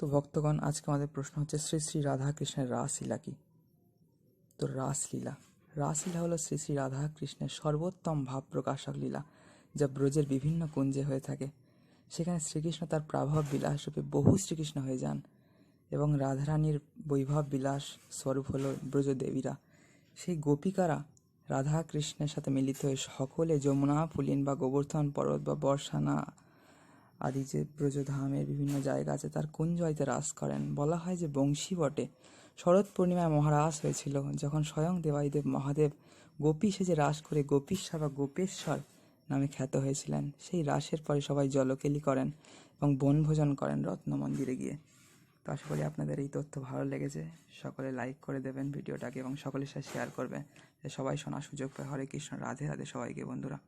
তো ভক্তগণ, আজকে আমাদের প্রশ্ন হচ্ছে, শ্রী শ্রী রাধা কৃষ্ণের রাসলীলা কি? তো রাসলীলা। রাসলীলা হলো শ্রী শ্রী রাধা কৃষ্ণের সর্বোত্তম ভাব প্রকাশক লীলা, যা ব্রজের বিভিন্ন কুঞ্জে হয়ে থাকে। সেখানে শ্রীকৃষ্ণ তার প্রাভব বিলাস রূপে বহু শ্রীকৃষ্ণ হয়ে যান এবং রাধারানীর বৈভব বিলাস স্বরূপ হলো ব্রজদেবীরা। সেই গোপিকারা রাধা কৃষ্ণের সাথে মিলিত হয়ে সকলে যমুনা, পুলিন বা গোবর্ধন, পর্বত বা বর্ষানা আদি যে ব্রজধামের বিভিন্ন জায়গা আছে, তার কুঞ্জয়তে রাস করেন। বলা হয় যে বংশী বটে। শরৎ পূর্ণিমায় মহারাস হয়েছিল, যখন স্বয়ং দেবাইদেব মহাদেব গোপী সেজে রাস করে গোপীশ্বর বা গোপেশ্বর নামে খ্যাত হয়েছিলেন। সেই রাসের পরে সবাই জলকেলি করেন এবং বনভোজন করেন রত্ন মন্দিরে গিয়ে। তো আশা করি আপনাদের এই তথ্য ভালো লেগেছে। সকলে লাইক করে দেবেন ভিডিওটাকে এবং সকলের সাথে শেয়ার করবেন। সবাই শোনার সুযোগ পায়। হরে কৃষ্ণ, রাধে রাধে সবাইকে বন্ধুরা।